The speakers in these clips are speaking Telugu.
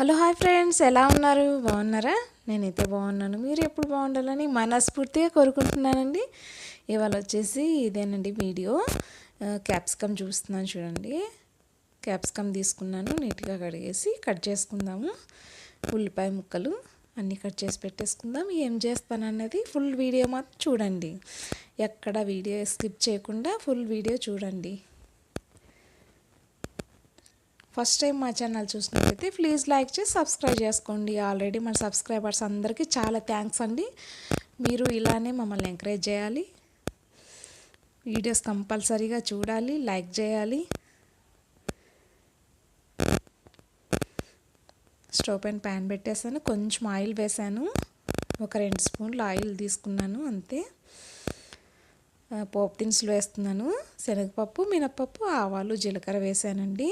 Hello hi friends. ఎలా ఉన్నారు? బాగున్నారా? నేనైతే బాగున్నాను. మీరు ఎప్పుడు బాగుండాలని మనస్ఫూర్తిగా కోరుకుంటున్నానండి. ఇవాళ వచ్చేసి ఇదేనండి వీడియో. క్యాప్సికమ్ చూస్తున్నాను చూడండి. క్యాప్సికమ్ తీసుకున్నాను నీట్గా కడిగేసి కట్ చేసుకుందాము. ఉల్లిపాయ ముక్కలు అన్నీ కట్ చేసి పెట్టేసుకుందాం. ఏం చేస్తానన్నది ఫుల్ వీడియో మాత్రం చూడండి. ఎక్కడ వీడియో స్కిప్ చేయకుండా ఫుల్ వీడియో చూడండి. ఫస్ట్ టైం మా ఛానల్ చూసినట్లయితే ప్లీజ్ లైక్ చేసి సబ్స్క్రైబ్ చేసుకోండి. ఆల్రెడీ మన సబ్స్క్రైబర్స్ అందరికీ చాలా థ్యాంక్స్ అండి. మీరు ఇలానే మమ్మల్ని ఎంకరేజ్ చేయాలి. వీడియోస్ కంపల్సరీగా చూడాలి లైక్ చేయాలి. స్టవ్ పైన ప్యాన్ పెట్టేసాను కొంచెం ఆయిల్ వేసాను. ఒక రెండు స్పూన్లు ఆయిల్ తీసుకున్నాను అంతే. పోపు దినుసులు వేస్తున్నాను. శనగపప్పు మినప్పప్పు ఆవాలు జీలకర్ర వేసానండి.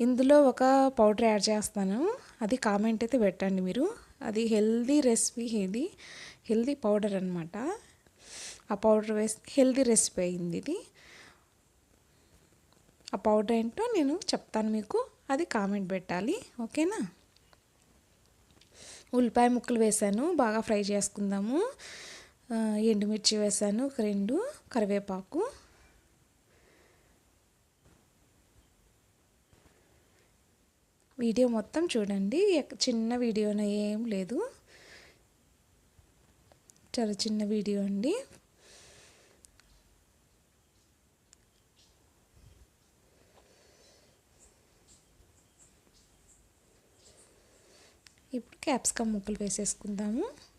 ఇందులో ఒక పౌడర్ యాడ్ చేస్తాను. అది కామెంట్ అయితే పెట్టండి మీరు. అది హెల్దీ రెసిపీ ఇది. హెల్దీ పౌడర్ అనమాట ఆ పౌడర్ వేసి హెల్దీ రెసిపీ అయింది ఇది. ఆ పౌడర్ ఏంటో నేను చెప్తాను మీకు. అది కామెంట్ పెట్టాలి. ఓకేనా? ఉల్లిపాయ ముక్కలు వేసాను. బాగా ఫ్రై చేసుకుందాము. ఎండుమిర్చి వేసాను. ఒక రెండు. కరివేపాకు. వీడియో మొత్తం చూడండి. చిన్న వీడియోనే ఏం లేదు. చాలా చిన్న వీడియో అండి. ఇప్పుడు క్యాప్సికమ్ ముక్కలు వేసేసుకుందాము.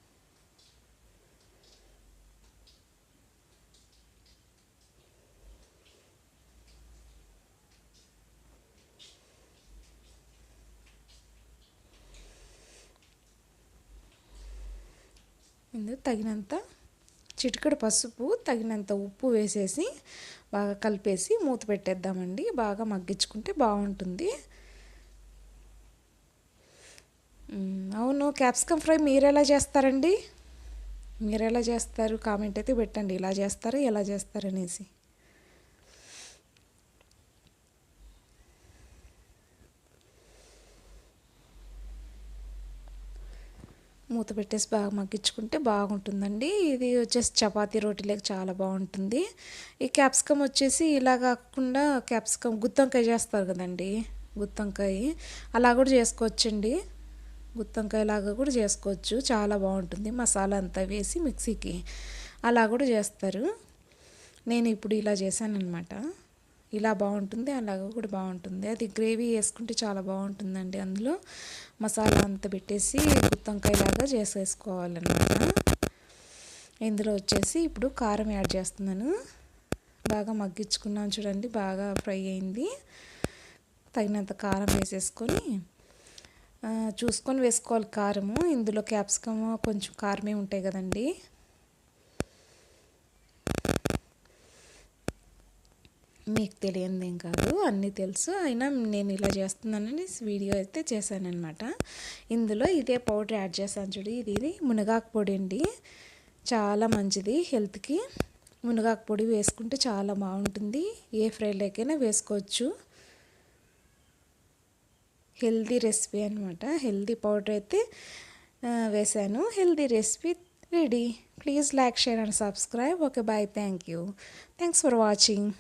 ఇందులో తగినంత చిటికడు పసుపు తగినంత ఉప్పు వేసేసి బాగా కలిపేసి మూత పెట్టేద్దామండి. బాగా మగ్గించుకుంటే బాగుంటుంది. అవును క్యాప్సికమ్ ఫ్రై మీరు ఎలా చేస్తారండి? మీరు ఎలా చేస్తారు? కామెంట్ అయితే పెట్టండి. ఇలా చేస్తారు? ఎలా చేస్తారు అనేసి మూత పెట్టేసి బాగా మగ్గించుకుంటే బాగుంటుందండి. ఇది వచ్చేసి చపాతీ రోటీలకు చాలా బాగుంటుంది. ఈ క్యాప్సికమ్ వచ్చేసి ఇలా కాకుండా క్యాప్సికమ్ గుత్తంకాయ చేస్తారు కదండి. గుత్తంకాయ అలా కూడా చేసుకోవచ్చండి. గుత్తంకాయ లాగా కూడా చేసుకోవచ్చు. చాలా బాగుంటుంది. మసాలా అంతా వేసి మిక్సీకి అలా కూడా చేస్తారు. నేను ఇప్పుడు ఇలా చేశాను అనమాట ఇలా బాగుంటుంది అలాగ కూడా బాగుంటుంది. అది గ్రేవీ వేసుకుంటే చాలా బాగుంటుందండి. అందులో మసాలా అంతా పెట్టేసి గుత్తంకాయలాగా చేసేసుకోవాలన్నమాట. ఇందులో వచ్చేసి ఇప్పుడు కారం యాడ్ చేస్తున్నాను. బాగా మగ్గించుకున్నాను చూడండి బాగా ఫ్రై అయింది. తగినంత కారం వేసేసుకొని చూసుకొని వేసుకోవాలి కారము. ఇందులో క్యాప్సికమ్ కొంచెం కారమే ఉంటాయి కదండీ. మీకు తెలియందేం కాదు అన్నీ తెలుసు. అయినా నేను ఇలా చేస్తున్నానని వీడియో అయితే చేశానమాట ఇందులో ఇదే పౌడర్ యాడ్ చేశాను చూడు ఇది ఇది మునగాకు పొడి అండి. చాలా మంచిది హెల్త్కి. మునగాకు పొడి వేసుకుంటే చాలా బాగుంటుంది. ఏ ఫ్రైలోకైనా వేసుకోవచ్చు. హెల్దీ రెసిపీ అనమాట హెల్దీ పౌడర్ అయితే వేసాను healthy recipe ready. Please like share and subscribe. Okay bye. Thank you. Thanks for watching.